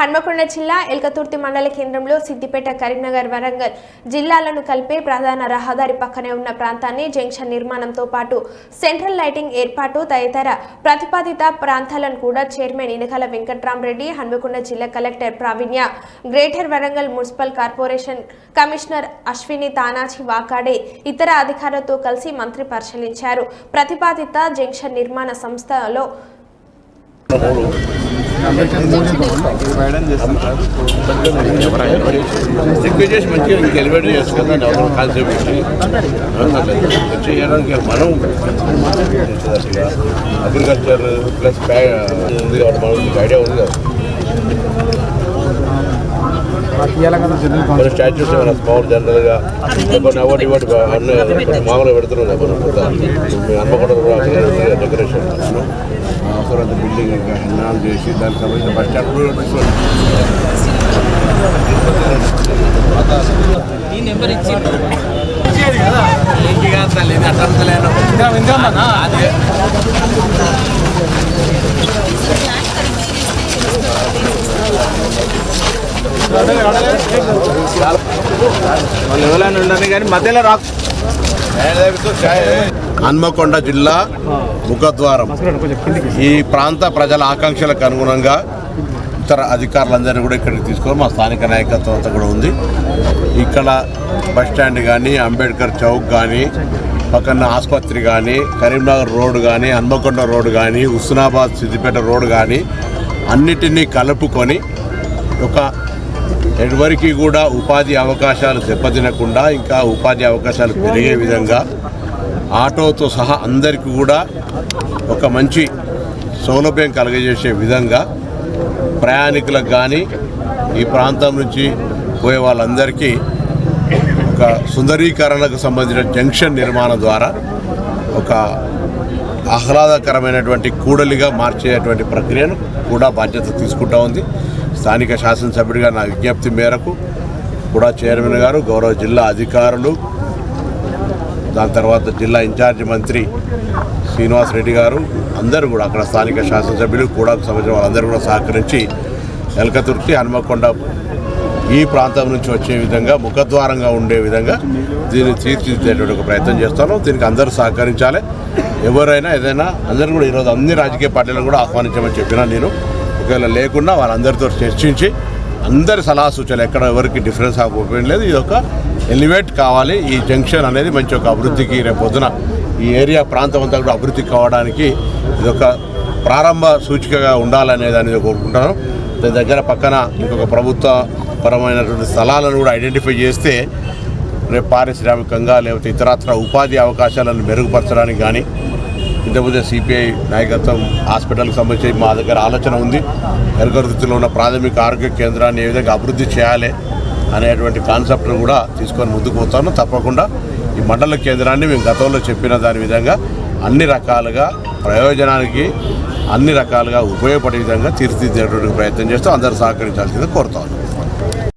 హన్మకొండ జిల్లా ఎల్కతుర్తి మండల కేంద్రంలో సిద్దిపేట కరీంనగర్ వరంగల్ జిల్లాలను కలిపే ప్రధాన రహదారి పక్కనే ఉన్న ప్రాంతాన్ని జంక్షన్ నిర్మాణంతో పాటు సెంట్రల్ లైటింగ్ ఏర్పాటు తదితర ప్రతిపాదిత ప్రాంతాలను కూడా చైర్మన్ ఇనకల వెంకట్రామరెడ్డి హన్మకొండ జిల్లా collector Praveenya Greater Warangal Municipal Corporation commissioner Ashwini Tanaji Wakade ఇతర అధికారులతో కలిసి మంత్రి పరిశీలించారు. ప్రతిపాదిత జంక్షన్ నిర్మాణ సంస్థలో ఎక్కువ చేసి మంచిగా ఇంక ఎలివేట్ చేసుకుందాం ఎవరు కాల్సేపు పెట్టి చేయడానికి మనం అగ్రికల్చర్ ప్లస్ ఉంది కాబట్టి మనకు ఐడియా ఉంది కదా. మన స్టాచ్యూస్ ఏమైనా స్మాల్ జనరల్గా కొన్ని అవార్డు ఇవాటి అన్ని మామూలుగా పెడుతున్నాం మనం హన్మకొండ డెకరేషన్ అవసరం బిల్డింగ్ ఎన్హాన్స్ చేసి దానికి సంబంధించిన బస్ స్టాండ్ కూడా పెట్టుకోవాలి. వాళ్ళు ఎవరైనా ఉండని కానీ మధ్యలో రాకు హన్మకొండ జిల్లా ముఖద్వారం. ఈ ప్రాంత ప్రజల ఆకాంక్షలకు అనుగుణంగా ఇతర అధికారులందరినీ కూడా ఇక్కడికి తీసుకొని మా స్థానిక నాయకత్వం అంతా కూడా ఉంది. ఇక్కడ బస్ స్టాండ్ కానీ అంబేద్కర్ చౌక్ కానీ పక్కన ఆసుపత్రి కానీ కరీంనగర్ రోడ్డు కానీ హన్మకొండ రోడ్డు కానీ హుస్నాబాద్ సిద్దిపేట రోడ్ కానీ అన్నిటినీ కలుపుకొని ఒక ఎవరికి కూడా ఉపాధి అవకాశాలు దెబ్బతినకుండా ఇంకా ఉపాధి అవకాశాలు పెరిగే విధంగా ఆటోతో సహా అందరికీ కూడా ఒక మంచి సౌలభ్యం కలుగజేసే విధంగా ప్రయాణికులకు కానీ ఈ ప్రాంతం నుంచి పోయే వాళ్ళందరికీ ఒక సుందరీకరణకు సంబంధించిన జంక్షన్ నిర్మాణం ద్వారా ఒక ఆహ్లాదకరమైనటువంటి కూడలిగా మార్చేటువంటి ప్రక్రియను కూడా బాధ్యత తీసుకుంటా ఉంది. స్థానిక శాసనసభ్యుడిగా నా విజ్ఞప్తి మేరకు కూడా చైర్మన్ గారు గౌరవ జిల్లా అధికారులు దాని తర్వాత జిల్లా ఇన్ఛార్జి మంత్రి శ్రీనివాస్ రెడ్డి గారు అందరూ కూడా అక్కడ స్థానిక శాసనసభ్యులు కూడా సంబంధించిన వాళ్ళందరూ కూడా సహకరించి ఎలకతుర్తి హనుమకొండ ఈ ప్రాంతం నుంచి వచ్చే విధంగా ముఖద్వారంగా ఉండే విధంగా దీన్ని తీర్చిదిద్దేటువంటి ఒక ప్రయత్నం చేస్తాను. దీనికి అందరూ సహకరించాలి. ఎవరైనా ఏదైనా అందరూ కూడా ఈరోజు అన్ని రాజకీయ పార్టీలను కూడా ఆహ్వానించమని చెప్పినా నేను ఒకవేళ లేకుండా వాళ్ళందరితో చర్చించి అందరి సలహా సూచనలు ఎక్కడ ఎవరికి డిఫరెన్స్ ఆఫ్ లేదు. ఇది ఒక ఎలివేట్ కావాలి. ఈ జంక్షన్ అనేది మంచి ఒక అభివృద్ధికి రేపు పొద్దున ఈ ఏరియా ప్రాంతం అంతా కూడా అభివృద్ధి కావడానికి ఇది ఒక ప్రారంభ సూచికగా ఉండాలనేది అనేది కోరుకుంటాను దాని దగ్గర పక్కన ఇంకొక ప్రభుత్వ పరమైనటువంటి స్థలాలను కూడా ఐడెంటిఫై చేస్తే రేపు పారిశ్రామికంగా లేకపోతే ఇతరత్ర ఉపాధి అవకాశాలను మెరుగుపరచడానికి కానీ ఇంతకుముందే సిపిఐ నాయకత్వం హాస్పిటల్కి సంబంధించి మా దగ్గర ఆలోచన ఉంది. ఎరగరుతిలో ఉన్న ప్రాథమిక ఆరోగ్య కేంద్రాన్ని ఏ విధంగా అభివృద్ధి చేయాలి అనేటువంటి కాన్సెప్ట్ను కూడా తీసుకొని ముందుకు పోతాను. తప్పకుండా ఈ మండల కేంద్రాన్ని మేము గతంలో చెప్పిన దాని విధంగా అన్ని రకాలుగా ప్రయోజనానికి అన్ని రకాలుగా ఉపయోగపడే విధంగా తీర్చిదిద్దేటువంటి ప్రయత్నం చేస్తూ అందరూ సహకరించాల్సింది కోరుతాను